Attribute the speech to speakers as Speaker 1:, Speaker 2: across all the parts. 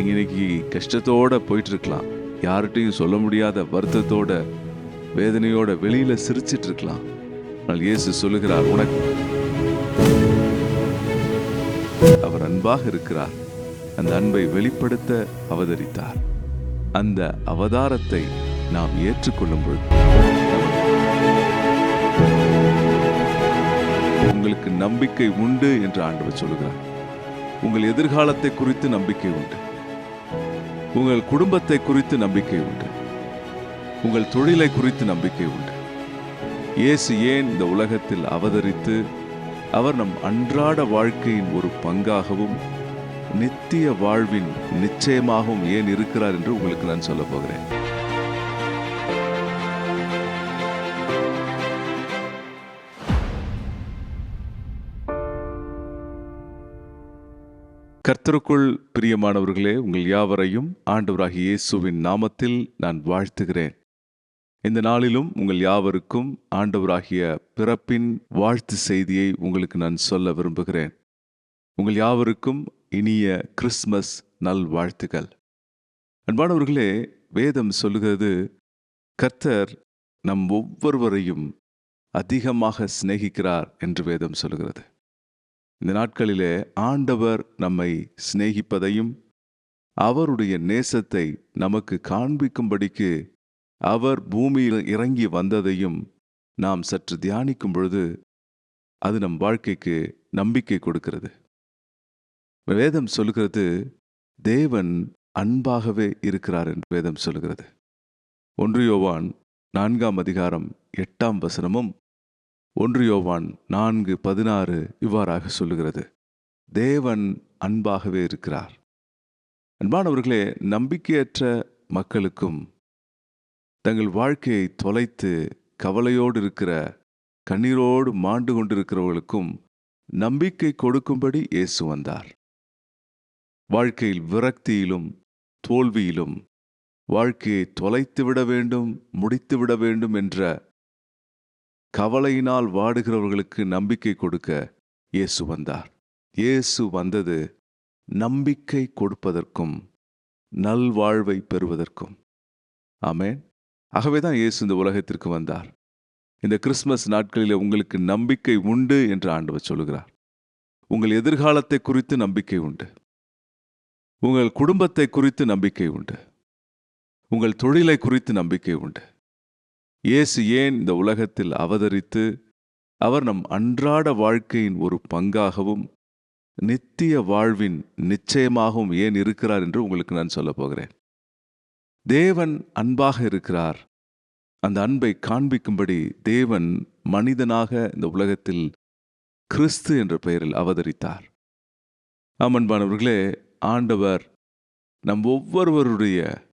Speaker 1: நீங்கள் இன்னைக்கு கஷ்டத்தோட போயிட்டு இருக்கலாம் யார்கிட்டையும் சொல்ல முடியாத வருத்தத்தோட வேதனையோட வெளியில சிரிச்சிட்ருக்கலாம் ஆனால் இயேசு சொல்லுகிறார் உனக்கு அவர் அன்பாக இருக்கிறார். அந்த அன்பை வெளிப்படுத்த அவதரித்தார். அந்த அவதாரத்தை நாம் ஏற்றுக்கொள்ளும் பொழுது உங்களுக்கு நம்பிக்கை உண்டு என்று ஆண்டவர் சொல்லுகிறார். உங்கள் எதிர்காலத்தை குறித்து நம்பிக்கை உண்டு. உங்கள் குடும்பத்தை குறித்து நம்பிக்கை உண்டு. உங்கள் தொழிலை குறித்து நம்பிக்கை உண்டு. இயேசு ஏன் இந்த உலகத்தில் அவதரித்து அவர் நம் அன்றாட வாழ்க்கையின் ஒரு பங்காகவும் நித்திய வாழ்வின் நிச்சயமாகவும் ஏன் இருக்கிறார் என்று உங்களுக்கு நான் சொல்ல போகிறேன். கர்த்தருக்குள் பிரியமானவர்களே உங்கள் யாவரையும் ஆண்டவராகிய இயேசுவின் நாமத்தில் நான் வாழ்த்துகிறேன். இந்த நாளிலும் உங்கள் யாவருக்கும் ஆண்டவராகிய பிறப்பின் வாழ்த்து செய்தியை உங்களுக்கு நான் சொல்ல விரும்புகிறேன். உங்கள் யாவருக்கும் இனிய கிறிஸ்மஸ் நல் வாழ்த்துக்கள். அன்பானவர்களே வேதம் சொல்லுகிறது கர்த்தர் நம் ஒவ்வொருவரையும் அதிகமாக சிநேகிக்கிறார் என்று வேதம் சொல்லுகிறது. இந்த நாட்களிலே ஆண்டவர் நம்மை சிநேகிப்பதையும் அவருடைய நேசத்தை நமக்கு காண்பிக்கும்படிக்கு அவர் பூமியில் இறங்கி வந்ததையும் நாம் சற்று தியானிக்கும் பொழுது அது நம் வாழ்க்கைக்கு நம்பிக்கை கொடுக்கிறது. வேதம் சொல்லுகிறது தேவன் அன்பாகவே இருக்கிறார் என்று வேதம் சொல்லுகிறது. ஒன்று யோவான் நான்காம் அதிகாரம் எட்டாம் வசனமும் ஒன்று யோவான் நான்கு பதினாறு இவ்வாறாக சொல்லுகிறது. தேவன் அன்பாகவே இருக்கிறார். அன்பானவர்களே நம்பிக்கையற்ற மக்களுக்கும் தங்கள் வாழ்க்கையை தொலைத்து கவலையோடு இருக்கிற கண்ணீரோடு மாண்டு கொண்டிருக்கிறவர்களுக்கும் நம்பிக்கை கொடுக்கும்படி இயேசு வந்தார். வாழ்க்கையில் விரக்தியிலும் தோல்வியிலும் வாழ்க்கையை தொலைத்து விட வேண்டும் முடித்து விட வேண்டும் என்ற கவலையினால் வாடுகிறவர்களுக்கு நம்பிக்கை கொடுக்க இயேசு வந்தார். இயேசு வந்தது நம்பிக்கை கொடுப்பதற்கும் நல்வாழ்வை பெறுவதற்கும். ஆமேன். ஆகவேதான் இயேசு இந்த உலகத்திற்கு வந்தார். இந்த கிறிஸ்மஸ் நாட்களில் உங்களுக்கு நம்பிக்கை உண்டு என்று ஆண்டவர் சொல்லுகிறார். உங்கள் எதிர்காலத்தை குறித்து நம்பிக்கை உண்டு. உங்கள் குடும்பத்தை குறித்து நம்பிக்கை உண்டு. உங்கள் தொழிலை குறித்து நம்பிக்கை உண்டு. இயேசு ஏன் இந்த உலகத்தில் அவதரித்து அவர் நம் அன்றாட வாழ்க்கையின் ஒரு பங்காகவும் நித்திய வாழ்வின் நிச்சயமாகவும் ஏன் இருக்கிறார் என்று உங்களுக்கு நான் சொல்லப் போகிறேன். தேவன் அன்பாக இருக்கிறார். அந்த அன்பை காண்பிக்கும்படி தேவன் மனிதனாக இந்த உலகத்தில் கிறிஸ்து என்ற பெயரில் அவதரித்தார். ஆமன்பானவர்களே ஆண்டவர் நம் ஒவ்வொருவருடைய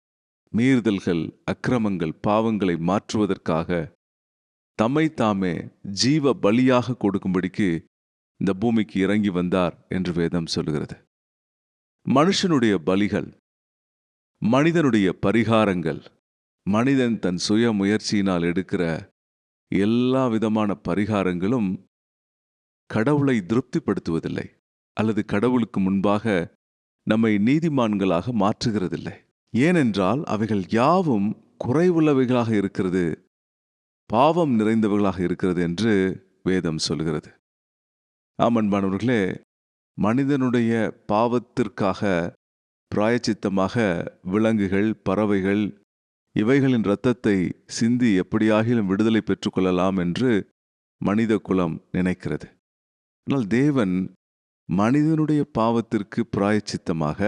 Speaker 1: மீறுதல்கள் அக்கிரமங்கள் பாவங்களை மாற்றுவதற்காக தம்மை தாமே ஜீவ பலியாக கொடுக்கும்படிக்கு இந்த பூமிக்கு இறங்கி வந்தார் என்று வேதம் சொல்லுகிறது. மனுஷனுடைய பலிகள் மனிதனுடைய பரிகாரங்கள் மனிதன் தன் சுய முயற்சியினால் எடுக்கிற எல்லா விதமான பரிகாரங்களும் கடவுளை திருப்திப்படுத்துவதில்லை அல்லது கடவுளுக்கு முன்பாக நம்மை நீதிமான்களாக மாற்றுகிறதில்லை. ஏனென்றால் அவைகள் யாவும் குறைவுள்ளவைகளாக இருக்கிறது பாவம் நிறைந்தவைகளாக இருக்கிறது என்று வேதம் சொல்கிறது. ஆமன்பானவர்களே மனிதனுடைய பாவத்திற்காக பிராயச்சித்தமாக விலங்குகள் பறவைகள் இவைகளின் இரத்தத்தை சிந்தி எப்படியாகிலும் விடுதலை பெற்றுக்கொள்ளலாம் என்று மனித குலம் நினைக்கிறது. ஆனால் தேவன் மனிதனுடைய பாவத்திற்கு பிராயச்சித்தமாக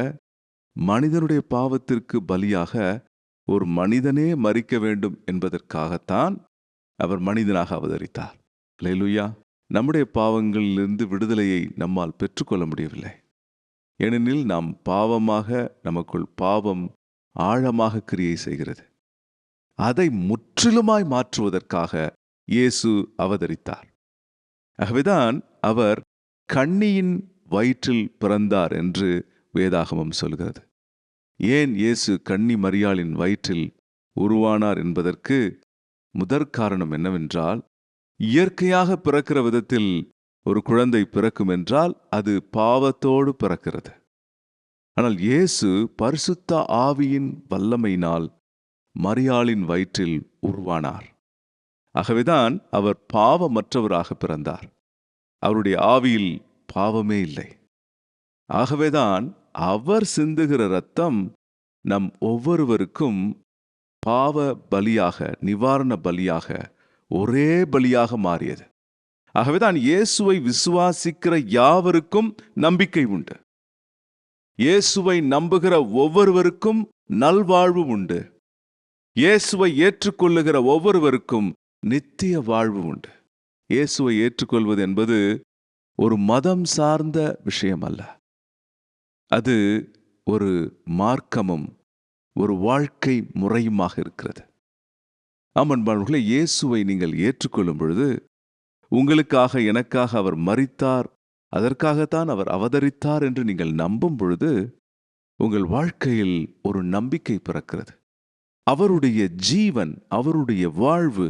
Speaker 1: மனிதனுடைய பாவத்திற்கு பலியாக ஒரு மனிதனே மறிக்க வேண்டும் என்பதற்காகத்தான் அவர் மனிதனாக அவதரித்தார். லேலுயா நம்முடைய பாவங்களிலிருந்து விடுதலையை நம்மால் பெற்றுக்கொள்ள முடியவில்லை. ஏனெனில் நாம் பாவமாக நமக்குள் பாவம் ஆழமாக கிரியை செய்கிறது. அதை முற்றிலுமாய் மாற்றுவதற்காக இயேசு அவதரித்தார். ஆகவேதான் அவர் கண்ணியின் வயிற்றில் பிறந்தார் என்று வேதாகமம் சொல்கிறது. ஏன் இயேசு கன்னி மரியாளின் வயிற்றில் உருவானார் என்பதற்கு முதற் காரணம் என்னவென்றால் இயற்கையாக பிறக்கிற விதத்தில் ஒரு குழந்தை பிறக்கும் என்றால் அது பாவத்தோடு பிறக்கிறது. ஆனால் இயேசு பரிசுத்த ஆவியின் வல்லமையினால் மரியாளின் வயிற்றில் உருவானார். ஆகவேதான் அவர் பாவமற்றவராக பிறந்தார். அவருடைய ஆவியில் பாவமே இல்லை. ஆகவேதான் அவர் சிந்துகிற ரத்தம் நம் ஒவ்வொருவருக்கும் பாவ பலியாக நிவாரண பலியாக ஒரே பலியாக மாறியது. ஆகவேதான் இயேசுவை விசுவாசிக்கிற யாவருக்கும் நம்பிக்கை உண்டு. இயேசுவை நம்புகிற ஒவ்வொருவருக்கும் நல்வாழ்வு உண்டு. இயேசுவை ஏற்றுக்கொள்ளுகிற ஒவ்வொருவருக்கும் நித்திய வாழ்வு உண்டு. இயேசுவை ஏற்றுக்கொள்வது என்பது ஒரு மதம் சார்ந்த விஷயம் அல்ல அது ஒரு மார்க்கமும் ஒரு வாழ்க்கை முறையுமாக இருக்கிறது. ஆமன்பாளர்களே இயேசுவை நீங்கள் ஏற்றுக்கொள்ளும் பொழுது உங்களுக்காக எனக்காக அவர் மறித்தார் அதற்காகத்தான் அவர் அவதரித்தார் என்று நீங்கள் நம்பும் பொழுது உங்கள் வாழ்க்கையில் ஒரு நம்பிக்கை பிறக்கிறது. அவருடைய ஜீவன் அவருடைய வாழ்வு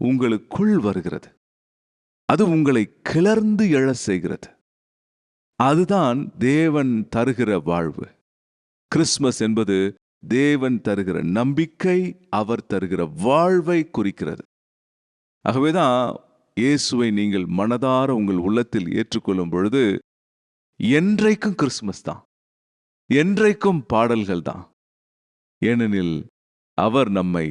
Speaker 1: உங்களுக்குள் வருகிறது. அது உங்களை கிளர்ந்து எழச் செய்கிறது. அதுதான் தேவன் தருகிற வாழ்வு. கிறிஸ்மஸ் என்பது தேவன் தருகிற நம்பிக்கை அவர் தருகிற வாழ்வை குறிக்கிறது. ஆகவேதான் இயேசுவை நீங்கள் மனதார உங்கள் உள்ளத்தில் ஏற்றுக்கொள்ளும் பொழுது என்றைக்கும் கிறிஸ்மஸ் தான். என்றைக்கும் பாடல்கள் தான். ஏனெனில் அவர் நம்மை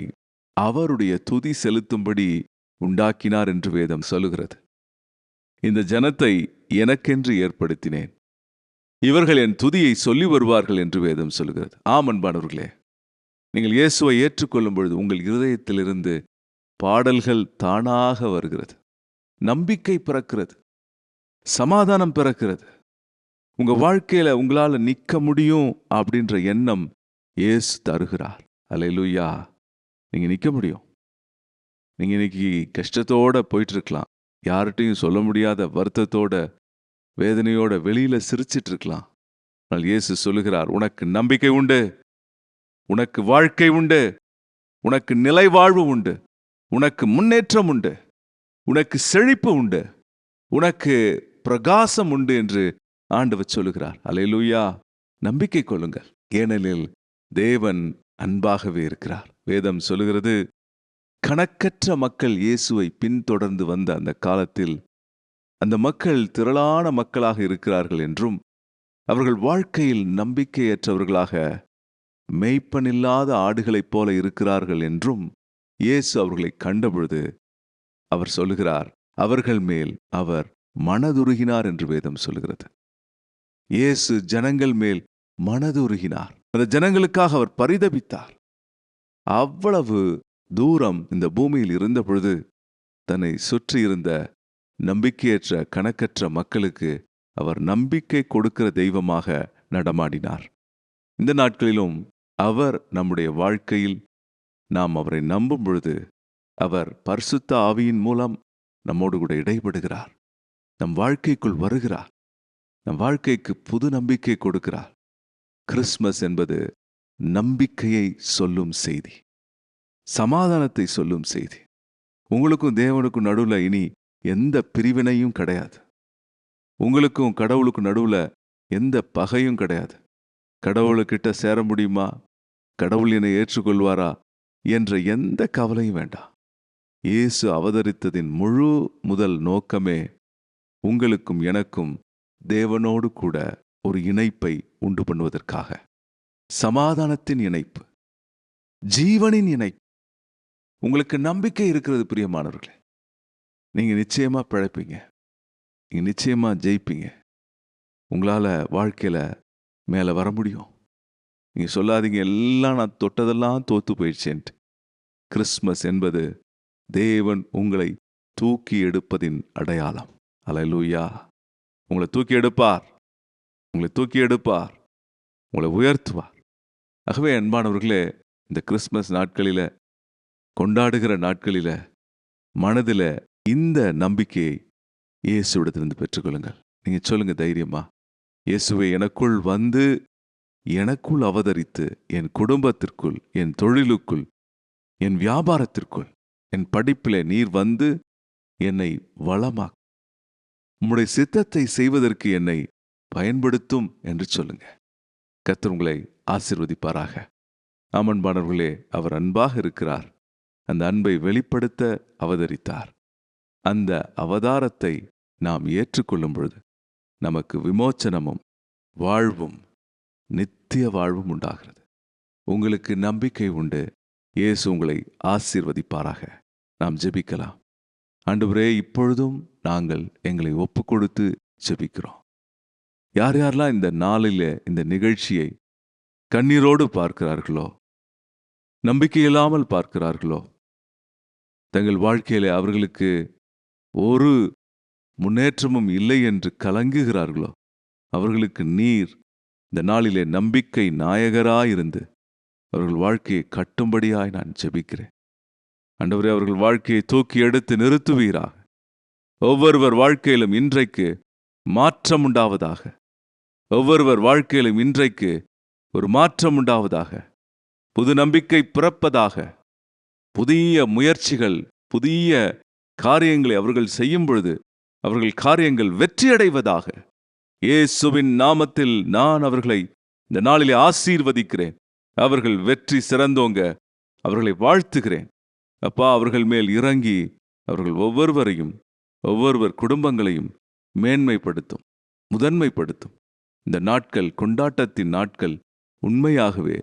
Speaker 1: அவருடைய துதி செலுத்தும்படி உண்டாக்கினார் என்று வேதம் சொல்லுகிறது. இந்த ஜனத்தை எனக்கென்று ஏற்படுத்தினேன். இவர்கள் என் துதியை சொல்லி வருவார்கள் என்று வேதம் சொல்கிறது. ஆம் அன்பானவர்களே. நீங்கள் இயேசுவை ஏற்றுக்கொள்ளும் பொழுது உங்கள் இருதயத்திலிருந்து பாடல்கள் தானாக வருகிறது. நம்பிக்கை பிறக்கிறது. சமாதானம் பிறக்கிறது. உங்க வாழ்க்கையில உங்களால நிக்க முடியும் அப்படின்ற எண்ணம் இயேசு தருகிறார். அலையலுயா நீங்க நிக்க முடியும். நீங்க இன்னைக்கு கஷ்டத்தோட போயிட்டு இருக்கலாம். யார்கிட்டையும் சொல்ல முடியாத வருத்தத்தோட வேதனையோட வெளியில சிரிச்சிட்டு இருக்கலாம். ஆனால் இயேசு சொல்லுகிறார் உனக்கு நம்பிக்கை உண்டு. உனக்கு வாழ்க்கை உண்டு. உனக்கு நிலை வாழ்வு உண்டு. உனக்கு முன்னேற்றம் உண்டு. உனக்கு செழிப்பு உண்டு. உனக்கு பிரகாசம் உண்டு என்று ஆண்டவர் சொல்லுகிறார். அலையலூயா நம்பிக்கை கொள்ளுங்கள். ஏனெனில் தேவன் அன்பாகவே இருக்கிறார். வேதம் சொல்லுகிறது கணக்கற்ற மக்கள் இயேசுவை பின்தொடர்ந்து வந்த அந்த காலத்தில் அந்த மக்கள் திரளான மக்களாக இருக்கிறார்கள் என்றும் அவர்கள் வாழ்க்கையில் நம்பிக்கையற்றவர்களாக மெய்ப்பனில்லாத ஆடுகளைப் போல இருக்கிறார்கள் என்றும் இயேசு அவர்களை கண்டபொழுது அவர் சொல்லுகிறார். அவர்கள் மேல் அவர் மனதுருகினார் என்று வேதம் சொல்லுகிறது. இயேசு ஜனங்கள் மேல் மனதுருகினார். அந்த ஜனங்களுக்காக அவர் பரிதபித்தார். அவ்வளவு தூரம் இந்த பூமியில் இருந்த பொழுது தன்னை சுற்றியிருந்த நம்பிக்கையற்ற கணக்கற்ற மக்களுக்கு அவர் நம்பிக்கை கொடுக்கிற தெய்வமாக நடமாடினார். இந்த நாட்களிலும் அவர் நம்முடைய வாழ்க்கையில் நாம் அவரை நம்பும் பொழுது அவர் பரிசுத்த ஆவியின் மூலம் நம்மோடு கூட இடைபடுகிறார். நம் வாழ்க்கைக்குள் வருகிறார். நம் வாழ்க்கைக்கு புது நம்பிக்கை கொடுக்கிறார். கிறிஸ்மஸ் என்பது நம்பிக்கையை சொல்லும் செய்தி. சமாதானத்தை சொல்லும் செய்தி. உங்களுக்கும் தேவனுக்கும் நடுவில் இனி எந்த பிரிவினையும் கிடையாது. உங்களுக்கும் கடவுளுக்கும் நடுவில் எந்த பகையும் கிடையாது. கடவுளுக்கிட்ட சேர முடியுமா? கடவுள் என்னை ஏற்றுக்கொள்வாரா? என்ற எந்த கவலையும் வேண்டாம் இயேசு அவதரித்ததின் முழு முதல் நோக்கமே உங்களுக்கும் எனக்கும் தேவனோடு கூட ஒரு இணைப்பை உண்டு பண்ணுவதற்காக. சமாதானத்தின் இணைப்பு. ஜீவனின் இணைப்பு. உங்களுக்கு நம்பிக்கை இருக்கிறது பிரியமானவர்களே. நீங்க நிச்சயமா பிழைப்பீங்க. நீங்க நிச்சயமா ஜெயிப்பீங்க. உங்களால வாழ்க்கையில மேல வர முடியும். நீங்க சொல்லாதீங்க எல்லாம் நான் தொட்டதெல்லாம் தோத்து போயிடுச்சேன்ட்டு கிறிஸ்மஸ் என்பது தேவன் உங்களை தூக்கி எடுப்பதின் அடையாளம். அலையலூயா. உங்களை தூக்கி எடுப்பார். உங்களை தூக்கி எடுப்பார். உங்களை உயர்த்துவார். ஆகவே அன்பானவர்களே இந்த கிறிஸ்மஸ் நாட்களில கொண்டாடுகிற நாட்களில மனதில் இந்த நம்பிக்கையை இயேசுவிடத்திலிருந்து பெற்றுக்கொள்ளுங்கள். நீங்க சொல்லுங்க தைரியமா இயேசுவை எனக்குள் வந்து எனக்குள் அவதரித்து என் குடும்பத்திற்குள் என் தொழிலுக்குள் என் வியாபாரத்திற்குள் என் படிப்பிலே நீர் வந்து என்னை வளமா உம்முடைய சித்தத்தை செய்வதற்கு என்னை பயன்படுத்தும் என்று சொல்லுங்க. கத்தர் உங்களை ஆசிர்வதிப்பாராக. அமன்பானவர்களே அவர் அன்பாக இருக்கிறார். அந்த அன்பை வெளிப்படுத்த அவதரித்தார். அந்த அவதாரத்தை நாம் ஏற்றுக்கொள்ளும் பொழுது நமக்கு விமோச்சனமும் வாழ்வும் நித்திய வாழ்வும் உண்டாகிறது. உங்களுக்கு நம்பிக்கை உண்டு. இயேசு உங்களை ஆசீர்வதிப்பாராக. நாம் ஜெபிக்கலாம். ஆண்டவரே இப்பொழுதும் நாங்கள் எங்களை ஒப்பு கொடுத்து ஜெபிக்கிறோம். யார் யாரெல்லாம் இந்த நாளில் இந்த நிகழ்ச்சியை கண்ணீரோடு பார்க்கிறார்களோ நம்பிக்கையில்லாமல் பார்க்கிறார்களோ தங்கள் வாழ்க்கையிலே அவர்களுக்கு ஒரு முன்னேற்றமும் இல்லை என்று கலங்குகிறார்களோ? அவர்களுக்கு நீர் இந்த நாளிலே நம்பிக்கை நாயகராயிருந்து அவர்கள் வாழ்க்கையை கட்டும்படியாய் நான் ஜெபிக்கிறேன். அண்டவரே அவர்கள் வாழ்க்கையை தூக்கி எடுத்து நிறுத்துவீராக. ஒவ்வொருவர் வாழ்க்கையிலும் இன்றைக்கு மாற்றம் உண்டாவதாக ஒவ்வொருவர் வாழ்க்கையிலும் இன்றைக்கு ஒரு மாற்றம் உண்டாவதாக புது நம்பிக்கை பிறப்பதாக. புதிய முயற்சிகள் புதிய காரியங்களை அவர்கள் செய்யும் பொழுது அவர்கள் காரியங்கள் வெற்றியடைவதாக. இயேசுவின் நாமத்தில் நான் அவர்களை இந்த நாளிலே ஆசீர்வதிக்கிறேன். அவர்கள் வெற்றி சிறந்தோங்க அவர்களை வாழ்த்துகிறேன். அப்பா அவர்கள் மேல் இறங்கி அவர்கள் ஒவ்வொருவரையும் ஒவ்வொருவர் குடும்பங்களையும் மேன்மைப்படுத்தும் முதன்மைப்படுத்தும். இந்த நாட்கள் கொண்டாட்டத்தின் நாட்கள் உண்மையாகவே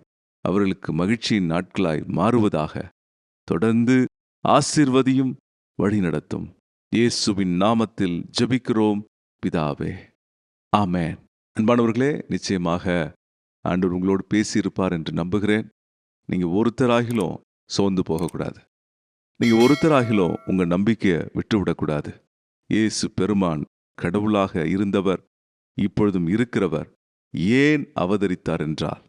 Speaker 1: அவர்களுக்கு மகிழ்ச்சியின் நாட்களாய் மாறுவதாக தொடர்ந்து ஆசிர்வதியும் வழிநடத்தும். இயேசுவின் நாமத்தில் ஜபிக்கிறோம். பிதாவே ஆமே அன்பானவர்களே நிச்சயமாக ஆண்டவர் உங்களோடு பேசியிருப்பார் என்று நம்புகிறேன். நீங்க ஒருத்தராகிலும் சோர்ந்து போகக்கூடாது. நீங்க ஒருத்தராகிலும் உங்க நம்பிக்கையை விட்டுவிடக்கூடாது. இயேசு பெருமான் கடவுளாக இருந்தவர் இப்பொழுதும் இருக்கிறவர் ஏன் அவதரித்தார் என்றால்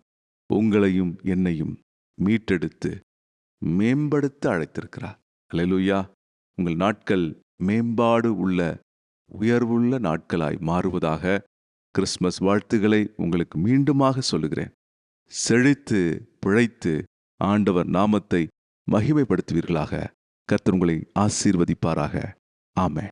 Speaker 1: உங்களையும் என்னையும் மீட்டெடுத்து மேம்படுத்த அழைத்திருக்கிறார். அலையலுயா உங்கள் நாட்கள் மேம்பாடு உள்ள உயர்வுள்ள நாட்களாய் மாறுவதாக கிறிஸ்மஸ் வாழ்த்துக்களை உங்களுக்கு மீண்டுமாக சொல்லுகிறேன். செழித்து பிழைத்து ஆண்டவர் நாமத்தை மகிமைப்படுத்துவீர்களாக. கர்த்தர் உங்களை ஆசீர்வதிப்பாராக. ஆமே